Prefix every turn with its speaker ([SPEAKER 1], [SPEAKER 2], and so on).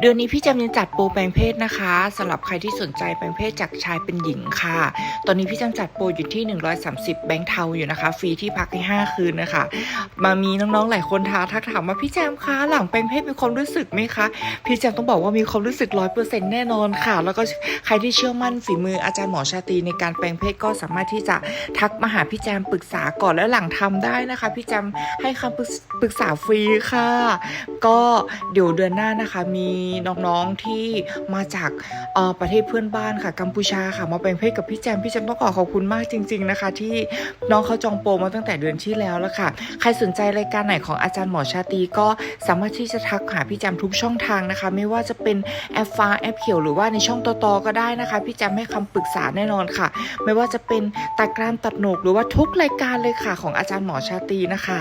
[SPEAKER 1] เดือนนี้พี่แจมยังจัดโปรแปลงเพศนะคะสำหรับใครที่สนใจแปลงเพศจากชายเป็นหญิงค่ะ ตอนนี้พี่แจมจัดโปรอยู่ที่ 130 แบงค์เทาอยู่นะคะ ฟรีที่พักให้ 5 คืนนะคะ มามีน้องๆหลายคนท้าทักถามว่าพี่แจมคะหลังแปลงเพศมีความรู้สึกไหมคะพี่แจมต้องบอกว่ามีความรู้สึกร้อยเปอร์เซ็นต์แน่นอนค่ะ แล้วก็ใครที่เชื่อมั่นฝีมืออาจารย์หมอชาตรีในการแปลงเพศก็สามารถที่จะทักมาหาพี่แจมปรึกษาก่อนและหลังทำได้นะคะ พี่แจมให้คำปรึกษาฟรีค่ะ ก็เดี๋ยวเดือนหน้านะคะมีน้องๆที่มาจากประเทศเพื่อนบ้านค่ะกัมพูชาค่ะมาเป็นเพื่ศกับพี่แจมพี่แจมต้องขอขอบคุณมากจริง ๆนะคะ ที่น้องเขาจองโปรมาตั้งแต่เดือนที่แล้วแล้วค่ะ ใครสนใจรายการไหนของอาจารย์หมอชาตีก็สามารถที่จะทักหาพี่แจมทุกช่องทางนะคะ ไม่ว่าจะเป็นแอปฟ้าแอปเขียวหรือว่าในช่องต่อๆก็ได้นะคะ พี่แจมให้คำปรึกษาแน่นอนค่ะ ไม่ว่าจะเป็นตัดกรามตัดโหนกหรือว่าทุกรายการเลยค่ะ ของอาจารย์หมอชาตีนะคะ